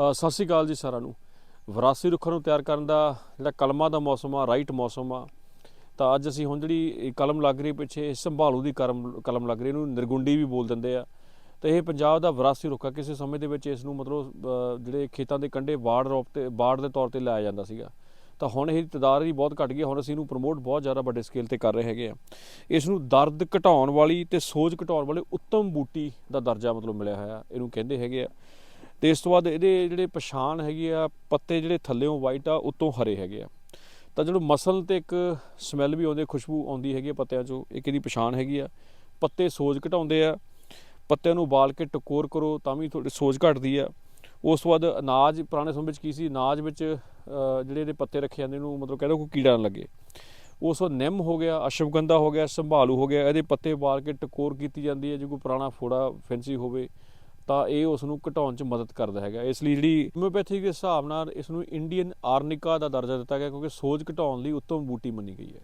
ਸਤਿ ਸ਼੍ਰੀ ਅਕਾਲ ਜੀ ਸਾਰਿਆਂ ਨੂੰ। ਵਿਰਾਸੀ ਰੁੱਖਾਂ ਨੂੰ ਤਿਆਰ ਕਰਨ ਦਾ ਜਿਹੜਾ ਕਲਮਾਂ ਦਾ ਮੌਸਮ ਆ ਰਾਈਟ ਮੌਸਮ ਆ, ਤਾਂ ਅੱਜ ਅਸੀਂ ਹੁਣ ਜਿਹੜੀ ਇਹ ਕਲਮ ਲੱਗ ਰਹੀ ਪਿੱਛੇ ਸੰਭਾਲੂ ਦੀ ਕਲਮ ਕਲਮ ਲੱਗ ਰਹੀ, ਇਹਨੂੰ ਨਿਰਗੁੰਡੀ ਵੀ ਬੋਲ ਦਿੰਦੇ ਆ। ਤੇ ਇਹ ਪੰਜਾਬ ਦਾ ਵਿਰਾਸੀ ਰੁੱਖ ਆ, ਕਿਸੇ ਸਮੇਂ ਦੇ ਵਿੱਚ ਇਸ ਨੂੰ ਮਤਲਬ ਜਿਹੜੇ ਖੇਤਾਂ ਦੇ ਕੰਢੇ ਬਾੜ ਰੋਪ ਤੇ ਬਾੜ ਦੇ ਤੌਰ ਤੇ ਲਾਇਆ ਜਾਂਦਾ ਸੀਗਾ। ਤਾਂ ਹੁਣ ਇਹ ਤਦਾਰ ਹੀ ਬਹੁਤ ਘਟ ਗਈ ਹੁਣ ਅਸੀਂ ਇਹਨੂੰ ਪ੍ਰਮੋਟ ਬਹੁਤ ਜ਼ਿਆਦਾ ਵੱਡੇ ਸਕੇਲ ਤੇ ਕਰ ਰਹੇ ਹੈਗੇ ਆ। ਇਸ ਨੂੰ ਦਰਦ ਘਟਾਉਣ ਵਾਲੀ ਤੇ ਸੋਜ ਘਟਾਉਣ ਵਾਲੇ ਉੱਤਮ ਬੂਟੀ ਦਾ ਦਰਜਾ ਮਤਲਬ ਮਿਲਿਆ ਹੋਇਆ, ਇਹਨੂੰ ਕਹਿੰਦੇ ਹੈਗੇ ਆ। ਤੇ ਇਸ ਤੋਂ ਬਾਅਦ ਇਹਦੇ ਜਿਹੜੇ ਪਛਾਣ ਹੈਗੀ ਆ, ਪੱਤੇ ਜਿਹੜੇ ਥੱਲੇੋਂ ਵਾਈਟ ਆ, ਉੱਤੋਂ ਹਰੇ ਹੈਗੇ ਆ। ਤਾਂ ਜਦੋਂ ਮਸਲ ਤੇ ਇੱਕ ਸਮੈਲ ਵੀ ਆਉਂਦੀ, ਖੁਸ਼ਬੂ ਆਉਂਦੀ ਹੈਗੀ ਆ ਪੱਤਿਆਂ 'ਚੋਂ, ਇੱਕ ਇਹਦੀ ਪਛਾਣ ਹੈਗੀ ਆ। ਪੱਤੇ ਸੋਜ ਘਟਾਉਂਦੇ ਆ, ਪੱਤਿਆਂ ਨੂੰ ਉਬਾਲ ਕੇ ਟਕੋਰ ਕਰੋ ਤਾਂ ਵੀ ਤੁਹਾਡੀ ਸੋਜ ਘਟਦੀ ਆ। ਉਸ ਤੋਂ ਬਾਅਦ ਅਨਾਜ, ਪੁਰਾਣੇ ਸਮੇਂ ਵਿੱਚ ਕੀ ਸੀ, ਅਨਾਜ ਵਿੱਚ ਜਿਹੜੇ ਇਹਦੇ ਪੱਤੇ ਰੱਖੇ ਜਾਂਦੇ ਨੂੰ ਮਤਲਬ ਕਹਿੰਦਾ ਕੋਈ ਕੀੜਾ ਨਾ ਲੱਗੇ। ਉਸ ਤੋਂ ਨਿੰਮ ਹੋ ਗਿਆ, ਅਸ਼ਵਗੰਧਾ ਹੋ ਗਿਆ, ਸੰਭਾਲੂ ਹੋ ਗਿਆ, ਇਹਦੇ ਪੱਤੇ ਉਬਾਲ ਕੇ ਟਕੋਰ ਕੀਤੀ ਜਾਂਦੀ ਹੈ, ਜੇ ਕੋਈ ਪੁਰਾਣਾ ਫੋੜਾ ਫੈਂਸੀ ਹੋਵੇ ਤਾਂ ਇਹ ਉਸ ਨੂੰ ਘਟਾਉਣ 'ਚ ਮਦਦ ਕਰਦਾ ਹੈਗਾ। ਇਸ ਲਈ ਜਿਹੜੀ ਹੋਮਿਓਪੈਥੀ ਦੇ ਹਿਸਾਬ ਨਾਲ ਇਸ ਨੂੰ ਇੰਡੀਅਨ ਆਰਨਿਕਾ ਦਾ ਦਰਜਾ ਦਿੱਤਾ ਗਿਆ ਕਿਉਂਕਿ ਸੋਜ ਘਟਾਉਣ ਲਈ ਉੱਤਮ ਬੂਟੀ ਮੰਨੀ ਗਈ ਹੈ।